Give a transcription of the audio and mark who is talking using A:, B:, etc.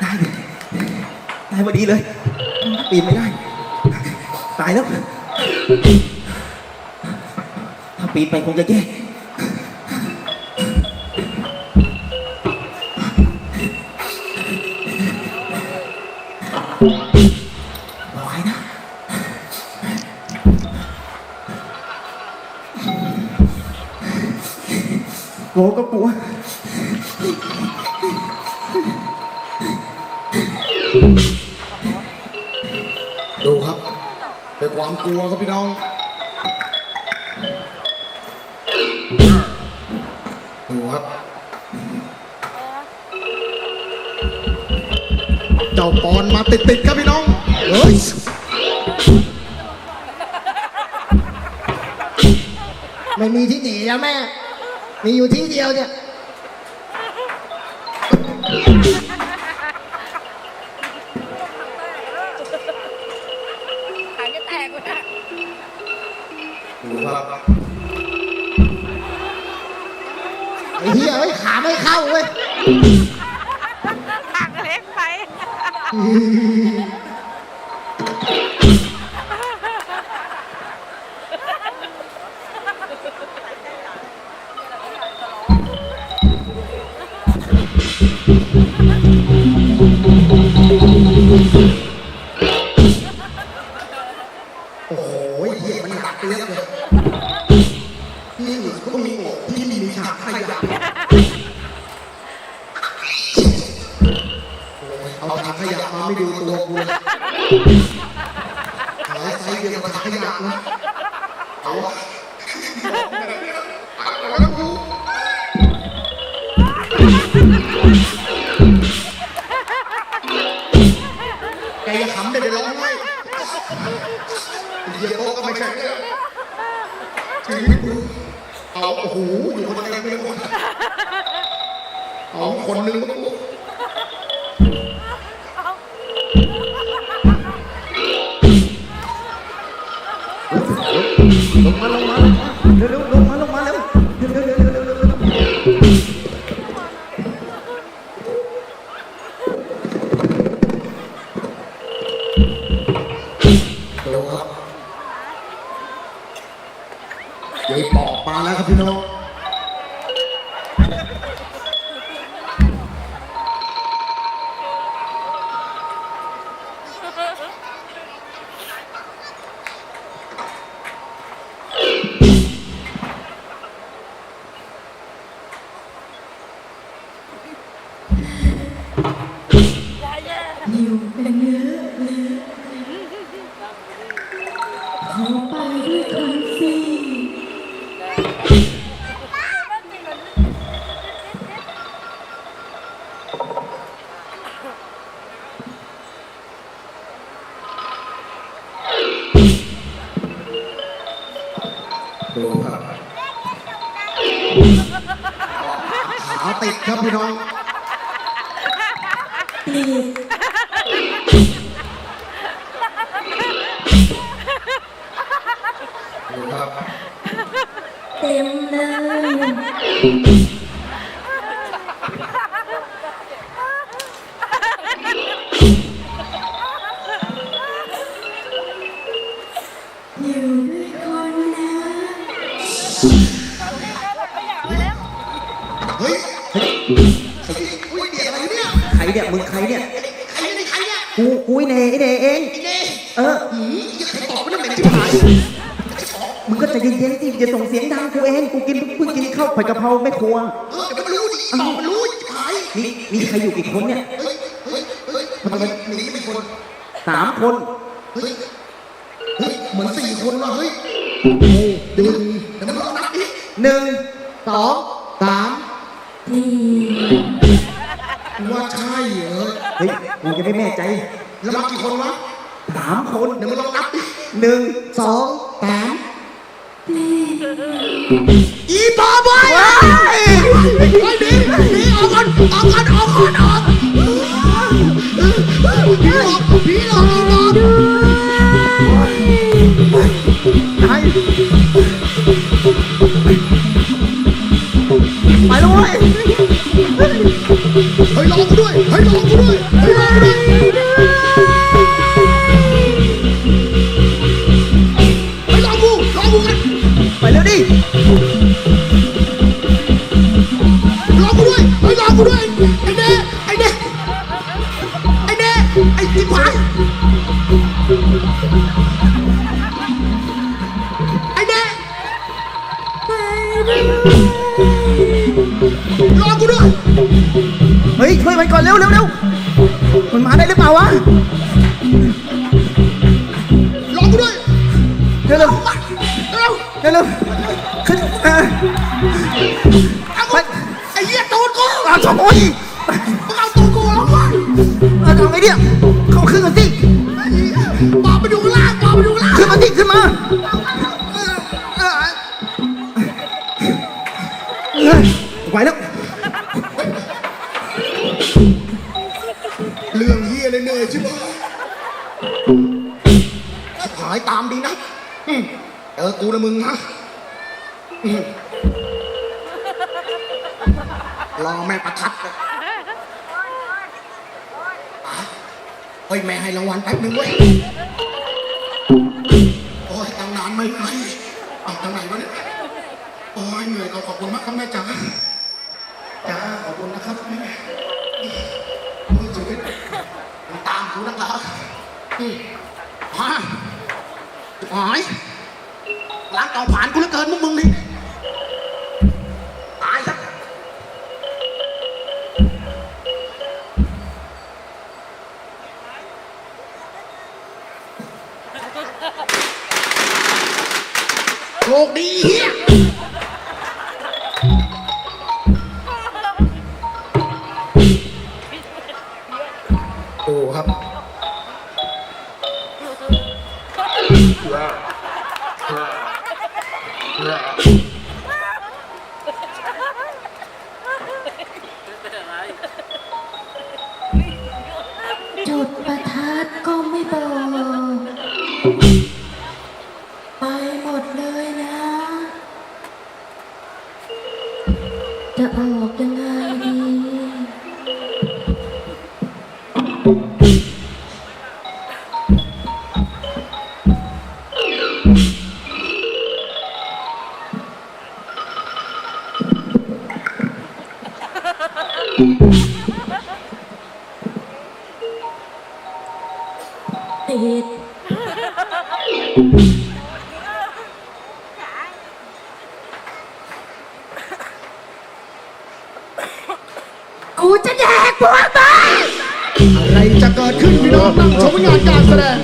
A: ได้เลยได้พอดีเลยปีนไม่ได้ ตายแล้วถ้าปีนไปคงจะแย่บอกให้นะกลัวก็กลัว
B: ดูครับเป็นความกลัวครับพี่น้องดูครับ เจ้าปอนมาติดๆครับพี่น้องเฮ้ย
C: ไม่มีที่หนีแล้วแม่ มีอยู่ที่เดียวเนี่ย
D: หางจะแตกเลยนะ
B: ดูครับ
C: ไอ้เหี้ยเอ้ยขาไม่เข้าเว้ย
D: หางเล็กไป
B: โอ้โหเหี้ยมันหนักเตี้ยเลยที่อื่นก็มีโอกที่มีฉากขยะเอาถังขยะมาไม่ดูตัวกูเลยขาไซส์เดียวกับถังขยะนะเอาวะเอา เดี๋ยวก็ไม่ใช่เนี่ยชีวิตกูเอาโอ้โหอยู่คนเดียวไม่รู้เอาคนหนึ่งก็กู
A: ลงมาลงมา
B: ยายปอกมาแล้วครับพี่น้อง ดูครับขาติดครับพี่น้องดูครับ
E: เต็มเลยอยู่
B: อุ้ยเดี๋ยวอะไรเนี่ย
A: ใครเนี่ยมึงใครเนี่ย
B: ใครเนี่ยใครเนี่ย
A: กูกูไอ้เนไอ้เนเอง
B: ไอ้เน่
A: เออ
B: หืมยังใครตอบไม่ได้เหม็นที่ผาย
A: มึงก็ใจเย็นๆสิอย่าส่งเสียงดังกูเองกูกินเพิ่งกินข้าวผัดกะเพราแม่ครัว
B: เออเดี๋ยวมันรู้ดิตอบมันรู้ที่ผาย
A: มีมีใครอยู่กี่คนเนี่ย
B: เฮ้ยเฮ้ยเฮ้ยทำไมหนีเป็นคน
A: สามคน
B: เฮ้ยเฮ้ยเหมือนสี่คนว่ะเฮ้ยโอ้โหเดี๋ยวเดี๋ยวมันลองนับดิ
A: หนึ่ง
B: สองสาม
E: นี่
B: ว่าใช่เหรอ
A: เฮ้ยกูจะไม่แม่ใจ
B: แล้วมากี่คนวะ
A: สามคน
B: เดี๋ยวมันลองนับดิ
A: หนึ่ง
B: สองสาม
E: นี่
B: อีปอบได้
A: วเว้ย
B: เฮ้ยลอกูด้วย เฮ้ยลอกูด้วย เฮ้ย
A: ช่วยมันก่อนเร็วเร็วเร็วมันมาได้หรือเปล่าวะ
B: รอกูด้วย
A: เร็วเร็ว
B: เร็ว
A: เร็วเร็วขึ้นเออ
B: เอากูไอ้เหี้ยตูดกู
A: เอาชมโอ้ย
B: เรื่องเหี้ยเลยเหนื่อยใชิบหายชิบหายตามดีนะอืมเจอกูนะมึงนะอืมรอแม่ประทัดเลยอะเฮ้ยแม่ให้รางวัลแป๊บนึงเว้ยโอ้ยตั้งนานไม่ไหวเอาทางไหนวะเนี่ยโอ้ยเหนื่อยก็ขอบคุณมากครับแม่จ๋าจ้าขอบคุณนะครับแม่ โอ้ยชีวิตมันตามกูนะครับอืมมาหายล้างเตาผ่านกูเหลือเกินพวกมึงนี่ตายซะโชคดีเฮีย ครับ
E: จุดประทัดก็ไม่บอก ดกูจะแดกพวกมึง
B: อะไรจะเกิดขึ้นพี่น้องนั่งชมงานการแสดง